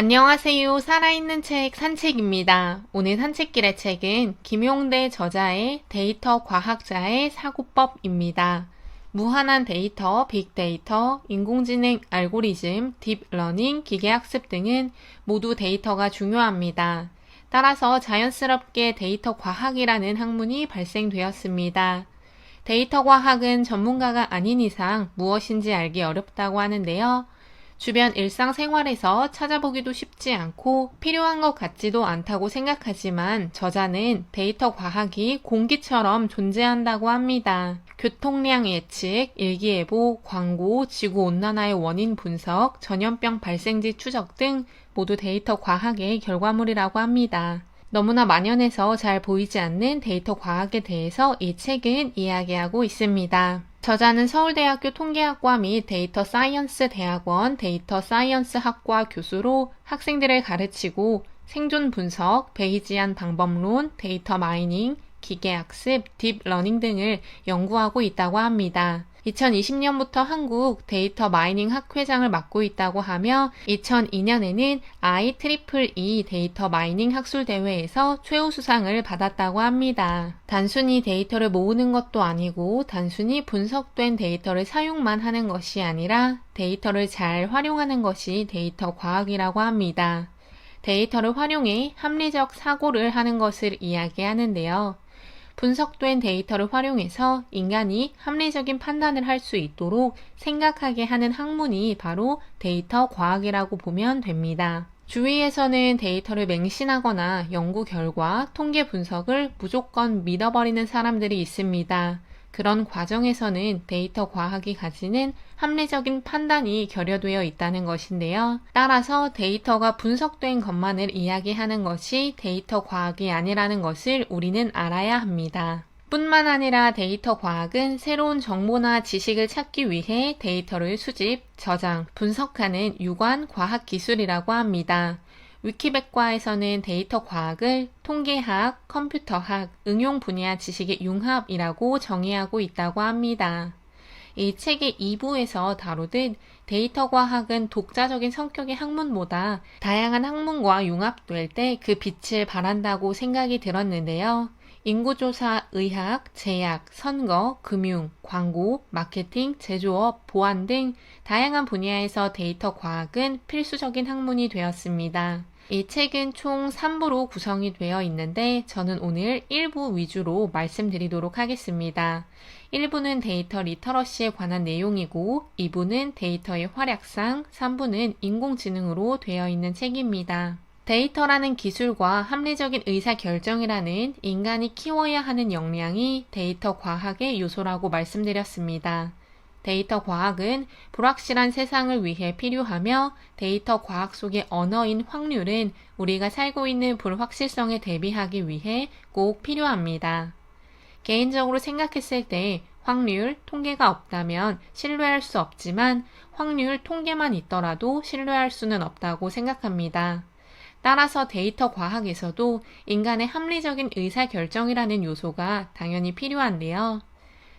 안녕하세요. 살아있는 책 산책입니다. 오늘 산책길의 책은 김용대 저자의 데이터 과학자의 사고법입니다. 무한한 데이터, 빅데이터, 인공지능 알고리즘, 딥러닝, 기계학습 등은 모두 데이터가 중요합니다. 따라서 자연스럽게 데이터 과학이라는 학문이 발생되었습니다. 데이터 과학은 전문가가 아닌 이상 무엇인지 알기 어렵다고 하는데요. 주변 일상생활에서 찾아보기도 쉽지 않고 필요한 것 같지도 않다고 생각하지만 저자는 데이터 과학이 공기처럼 존재한다고 합니다. 교통량 예측, 일기예보, 광고, 지구 온난화의 원인 분석, 전염병 발생지 추적 등 모두 데이터 과학의 결과물이라고 합니다. 너무나 만연해서 잘 보이지 않는 데이터 과학에 대해서 이 책은 이야기하고 있습니다. 저자는 서울대학교 통계학과 및 데이터 사이언스 대학원 데이터 사이언스 학과 교수로 학생들을 가르치고 생존 분석, 베이지안 방법론, 데이터 마이닝, 기계학습, 딥러닝 등을 연구하고 있다고 합니다. 2020년부터 한국 데이터 마이닝 학회장을 맡고 있다고 하며 2002년에는 IEEE 데이터 마이닝 학술 대회에서 최우 수상을 받았다고 합니다. 단순히 데이터를 모으는 것도 아니고 단순히 분석된 데이터를 사용만 하는 것이 아니라 데이터를 잘 활용하는 것이 데이터 과학이라고 합니다. 데이터를 활용해 합리적 사고를 하는 것을 이야기하는데요. 분석된 데이터를 활용해서 인간이 합리적인 판단을 할 수 있도록 생각하게 하는 학문이 바로 데이터 과학이라고 보면 됩니다. 주위에서는 데이터를 맹신하거나 연구 결과, 통계 분석을 무조건 믿어버리는 사람들이 있습니다. 그런 과정에서는 데이터 과학이 가지는 합리적인 판단이 결여되어 있다는 것인데요. 따라서 데이터가 분석된 것만을 이야기하는 것이 데이터 과학이 아니라는 것을 우리는 알아야 합니다. 뿐만 아니라 데이터 과학은 새로운 정보나 지식을 찾기 위해 데이터를 수집, 저장, 분석하는 유관 과학 기술이라고 합니다. 위키백과에서는 데이터 과학을 통계학, 컴퓨터학, 응용 분야 지식의 융합이라고 정의하고 있다고 합니다. 이 책의 2부에서 다루듯 데이터 과학은 독자적인 성격의 학문보다 다양한 학문과 융합될 때 그 빛을 발한다고 생각이 들었는데요. 인구조사, 의학, 제약, 선거, 금융, 광고, 마케팅, 제조업, 보안 등 다양한 분야에서 데이터 과학은 필수적인 학문이 되었습니다. 이 책은 총 3부로 구성이 되어 있는데 저는 오늘 1부 위주로 말씀드리도록 하겠습니다. 1부는 데이터 리터러시에 관한 내용이고 2부는 데이터의 활약상, 3부는 인공지능으로 되어 있는 책입니다. 데이터라는 기술과 합리적인 의사결정이라는 인간이 키워야 하는 역량이 데이터 과학의 요소라고 말씀드렸습니다. 데이터 과학은 불확실한 세상을 위해 필요하며 데이터 과학 속의 언어인 확률은 우리가 살고 있는 불확실성에 대비하기 위해 꼭 필요합니다. 개인적으로 생각했을 때 확률, 통계가 없다면 신뢰할 수 없지만 확률, 통계만 있더라도 신뢰할 수는 없다고 생각합니다. 따라서 데이터 과학에서도 인간의 합리적인 의사결정이라는 요소가 당연히 필요한데요.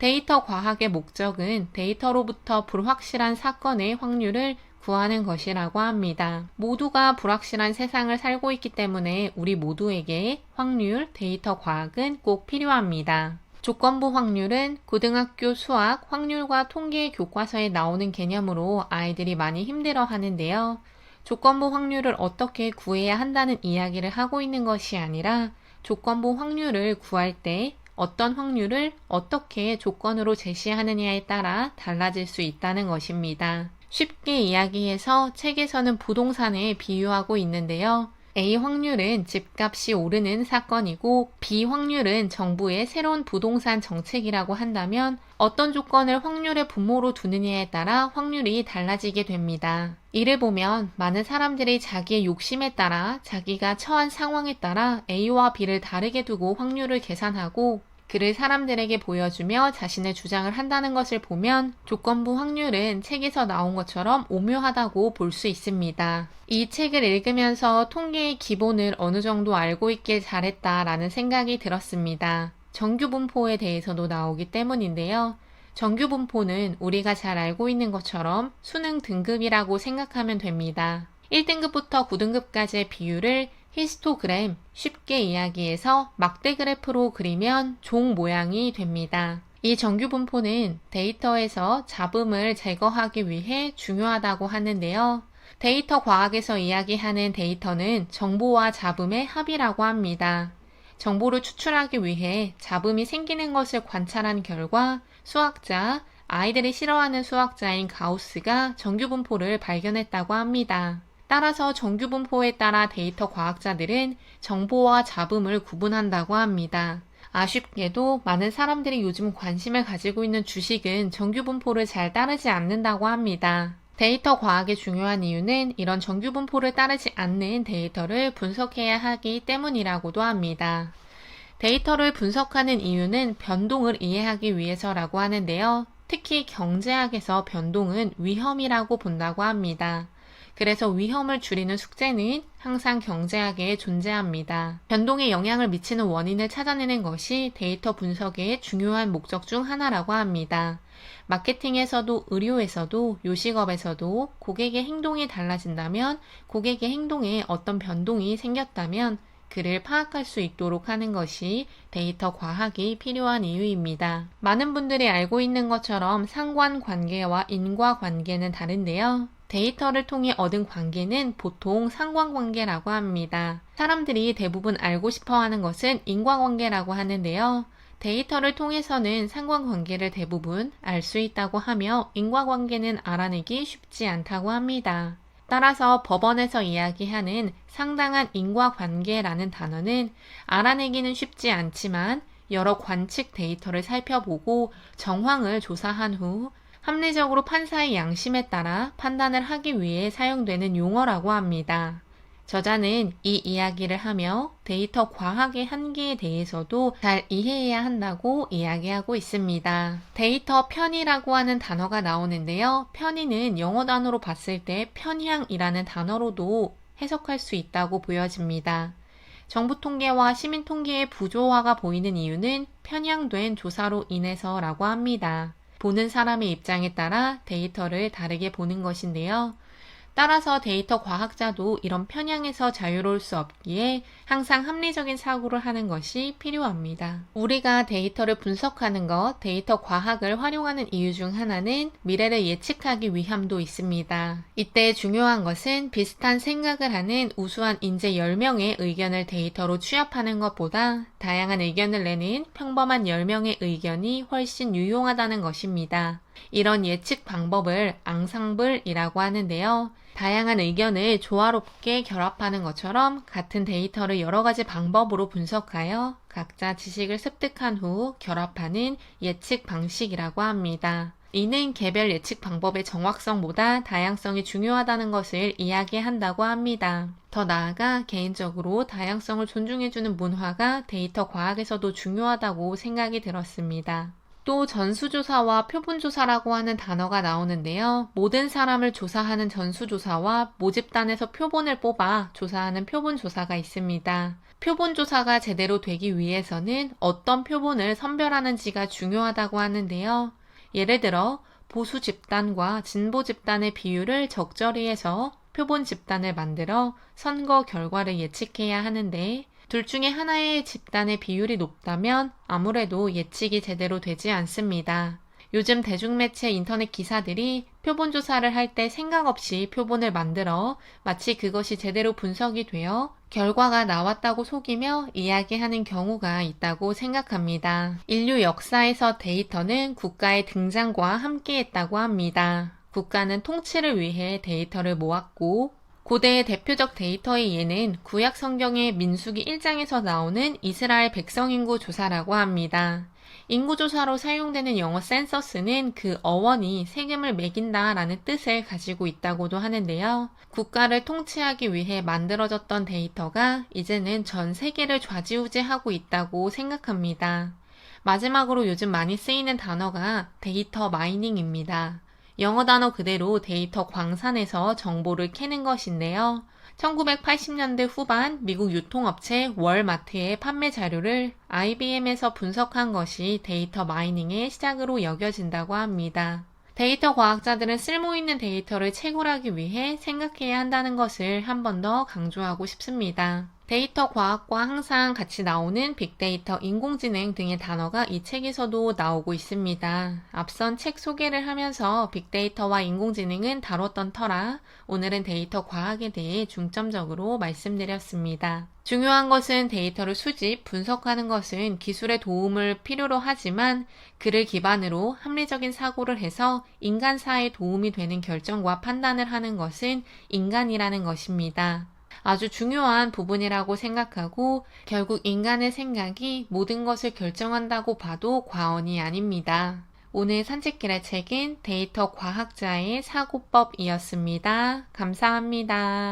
데이터 과학의 목적은 데이터로부터 불확실한 사건의 확률을 구하는 것이라고 합니다. 모두가 불확실한 세상을 살고 있기 때문에 우리 모두에게 확률, 데이터 과학은 꼭 필요합니다. 조건부 확률은 고등학교 수학, 확률과 통계 교과서에 나오는 개념으로 아이들이 많이 힘들어 하는데요. 조건부 확률을 어떻게 구해야 한다는 이야기를 하고 있는 것이 아니라 조건부 확률을 구할 때 어떤 확률을 어떻게 조건으로 제시하느냐에 따라 달라질 수 있다는 것입니다. 쉽게 이야기해서 책에서는 부동산에 비유하고 있는데요. A 확률은 집값이 오르는 사건이고 B 확률은 정부의 새로운 부동산 정책이라고 한다면 어떤 조건을 확률의 분모로 두느냐에 따라 확률이 달라지게 됩니다. 이를 보면 많은 사람들이 자기의 욕심에 따라 자기가 처한 상황에 따라 A와 B를 다르게 두고 확률을 계산하고 그를 사람들에게 보여주며 자신의 주장을 한다는 것을 보면 조건부 확률은 책에서 나온 것처럼 오묘하다고 볼 수 있습니다. 이 책을 읽으면서 통계의 기본을 어느 정도 알고 있길 잘했다라는 생각이 들었습니다. 정규 분포에 대해서도 나오기 때문인데요. 정규 분포는 우리가 잘 알고 있는 것처럼 수능 등급이라고 생각하면 됩니다. 1등급부터 9등급까지의 비율을 히스토그램 쉽게 이야기해서 막대 그래프로 그리면 종 모양이 됩니다. 이 정규 분포는 데이터에서 잡음을 제거하기 위해 중요하다고 하는데요. 데이터 과학에서 이야기하는 데이터는 정보와 잡음의 합이라고 합니다. 정보를 추출하기 위해 잡음이 생기는 것을 관찰한 결과 수학자, 아이들이 싫어하는 수학자인 가우스가 정규분포를 발견했다고 합니다. 따라서 정규 분포에 따라 데이터 과학자들은 정보와 잡음을 구분한다고 합니다. 아쉽게도 많은 사람들이 요즘 관심을 가지고 있는 주식은 정규 분포를 잘 따르지 않는다고 합니다. 데이터 과학의 중요한 이유는 이런 정규 분포를 따르지 않는 데이터를 분석해야 하기 때문이라고도 합니다. 데이터를 분석하는 이유는 변동을 이해하기 위해서라고 하는데요. 특히 경제학에서 변동은 위험이라고 본다고 합니다. 그래서 위험을 줄이는 숙제는 항상 경제학에 존재합니다. 변동에 영향을 미치는 원인을 찾아내는 것이 데이터 분석의 중요한 목적 중 하나라고 합니다. 마케팅에서도 의료에서도 요식업에서도 고객의 행동이 달라진다면 고객의 행동에 어떤 변동이 생겼다면 그를 파악할 수 있도록 하는 것이 데이터 과학이 필요한 이유입니다. 많은 분들이 알고 있는 것처럼 상관관계와 인과관계는 다른데요. 데이터를 통해 얻은 관계는 보통 상관관계라고 합니다. 사람들이 대부분 알고 싶어 하는 것은 인과관계라고 하는데요. 데이터를 통해서는 상관관계를 대부분 알 수 있다고 하며 인과관계는 알아내기 쉽지 않다고 합니다. 따라서 법원에서 이야기하는 상당한 인과관계라는 단어는 알아내기는 쉽지 않지만 여러 관측 데이터를 살펴보고 정황을 조사한 후 합리적으로 판사의 양심에 따라 판단을 하기 위해 사용되는 용어라고 합니다. 저자는 이 이야기를 하며 데이터 과학의 한계에 대해서도 잘 이해해야 한다고 이야기하고 있습니다. 데이터 편의라고 하는 단어가 나오는데요. 편의는 영어 단어로 봤을 때 편향이라는 단어로도 해석할 수 있다고 보여집니다. 정부 통계와 시민 통계의 부조화가 보이는 이유는 편향된 조사로 인해서라고 합니다. 보는 사람의 입장에 따라 데이터를 다르게 보는 것인데요. 따라서 데이터 과학자도 이런 편향에서 자유로울 수 없기에 항상 합리적인 사고를 하는 것이 필요합니다. 우리가 데이터를 분석하는 것, 데이터 과학을 활용하는 이유 중 하나는 미래를 예측하기 위함도 있습니다. 이때 중요한 것은 비슷한 생각을 하는 우수한 인재 10명의 의견을 데이터로 취합하는 것보다 다양한 의견을 내는 평범한 10명의 의견이 훨씬 유용하다는 것입니다. 이런 예측 방법을 앙상블이라고 하는데요. 다양한 의견을 조화롭게 결합하는 것처럼 같은 데이터를 여러 가지 방법으로 분석하여 각자 지식을 습득한 후 결합하는 예측 방식이라고 합니다. 이는 개별 예측 방법의 정확성보다 다양성이 중요하다는 것을 이야기한다고 합니다. 더 나아가 개인적으로 다양성을 존중해주는 문화가 데이터 과학에서도 중요하다고 생각이 들었습니다. 또 전수조사와 표본조사라고 하는 단어가 나오는데요. 모든 사람을 조사하는 전수조사와 모집단에서 표본을 뽑아 조사하는 표본조사가 있습니다. 표본조사가 제대로 되기 위해서는 어떤 표본을 선별하는지가 중요하다고 하는데요. 예를 들어 보수 집단과 진보 집단의 비율을 적절히 해서 표본 집단을 만들어 선거 결과를 예측해야 하는데 둘 중에 하나의 집단의 비율이 높다면 아무래도 예측이 제대로 되지 않습니다. 요즘 대중매체 인터넷 기사들이 표본 조사를 할 때 생각 없이 표본을 만들어 마치 그것이 제대로 분석이 되어 결과가 나왔다고 속이며 이야기하는 경우가 있다고 생각합니다. 인류 역사에서 데이터는 국가의 등장과 함께 했다고 합니다. 국가는 통치를 위해 데이터를 모았고 고대의 대표적 데이터의 예는 구약 성경의 민수기 1장에서 나오는 이스라엘 백성 인구 조사라고 합니다. 인구 조사로 사용되는 영어 센서스는 그 어원이 세금을 매긴다라는 뜻을 가지고 있다고도 하는데요. 국가를 통치하기 위해 만들어졌던 데이터가 이제는 전 세계를 좌지우지하고 있다고 생각합니다. 마지막으로 요즘 많이 쓰이는 단어가 데이터 마이닝입니다. 영어 단어 그대로 데이터 광산에서 정보를 캐는 것인데요. 1980년대 후반 미국 유통업체 월마트의 판매 자료를 IBM에서 분석한 것이 데이터 마이닝의 시작으로 여겨진다고 합니다. 데이터 과학자들은 쓸모 있는 데이터를 채굴하기 위해 생각해야 한다는 것을 한 번 더 강조하고 싶습니다. 데이터 과학과 항상 같이 나오는 빅데이터, 인공지능 등의 단어가 이 책에서도 나오고 있습니다. 앞선 책 소개를 하면서 빅데이터와 인공지능은 다뤘던 터라 오늘은 데이터 과학에 대해 중점적으로 말씀드렸습니다. 중요한 것은 데이터를 수집, 분석하는 것은 기술의 도움을 필요로 하지만 그를 기반으로 합리적인 사고를 해서 인간사에 도움이 되는 결정과 판단을 하는 것은 인간이라는 것입니다. 아주 중요한 부분이라고 생각하고 결국 인간의 생각이 모든 것을 결정한다고 봐도 과언이 아닙니다. 오늘 산책길의 책은 데이터 과학자의 사고법이었습니다. 감사합니다.